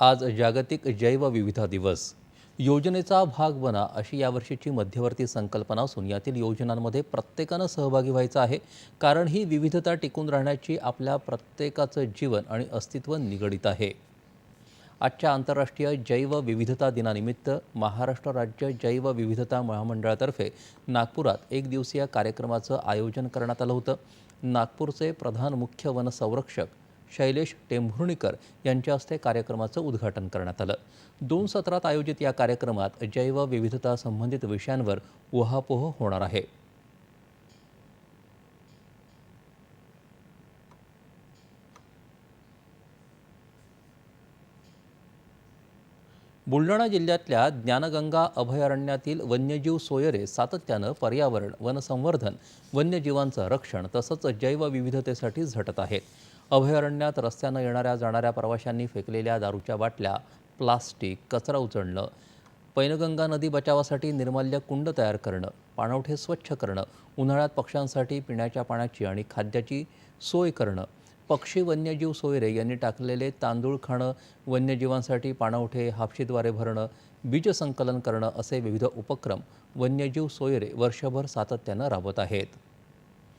आज जागतिक जैवविविधता दिवस. योजनेचा भाग बना अशी यावर्षीची मध्यवर्ती संकल्पना असून यातील योजनांमध्ये प्रत्येकानं सहभागी व्हायचं आहे. कारण ही विविधता टिकून राहण्याची आपल्या प्रत्येकाचं जीवन आणि अस्तित्व निगडित आहे. आजच्या आंतरराष्ट्रीय जैवविविधता दिनानिमित्त महाराष्ट्र राज्य जैवविविधता महामंडळातर्फे नागपुरात एक दिवसीय कार्यक्रमाचं आयोजन करण्यात आलं होतं. नागपूरचे प्रधान मुख्य वनसंरक्षक शैलेश टेंभुर्णीकर यांच्या हस्ते कार्यक्रमाचं उद्घाटन करण्यात आलं. दोन सत्रात आयोजित या कार्यक्रमात जैवविविधता संबंधित विषयांवर उहापोह होणार आहे. बुलढाणा जिल्ह्यातल्या ज्ञानगंगा अभयारण्यातील वन्यजीव सोयरे सातत्यानं पर्यावरण वनसंवर्धन वन्यजीवांचं रक्षण तसंच जैवविविधतेसाठी झटत आहेत. अभयारण्यात रस्त्यानं येणाऱ्या जाणाऱ्या प्रवाशांनी फेकलेल्या दारूच्या बाटल्या प्लास्टिक कचरा उचलणं पैनगंगा नदी बचावासाठी निर्माल्य कुंड तयार करणं पाणवठे स्वच्छ करणं उन्हाळ्यात पक्ष्यांसाठी पिण्याच्या पाण्याची आणि खाद्याची सोय करणं पक्षी वन्यजीव सोयरे यांनी टाकलेले तांदूळ खाणं वन्यजीवांसाठी पाणवठे हापशीद्वारे भरणं बीज संकलन करणं असे विविध उपक्रम वन्यजीव सोयरे वर्षभर सातत्यानं राबवत आहेत.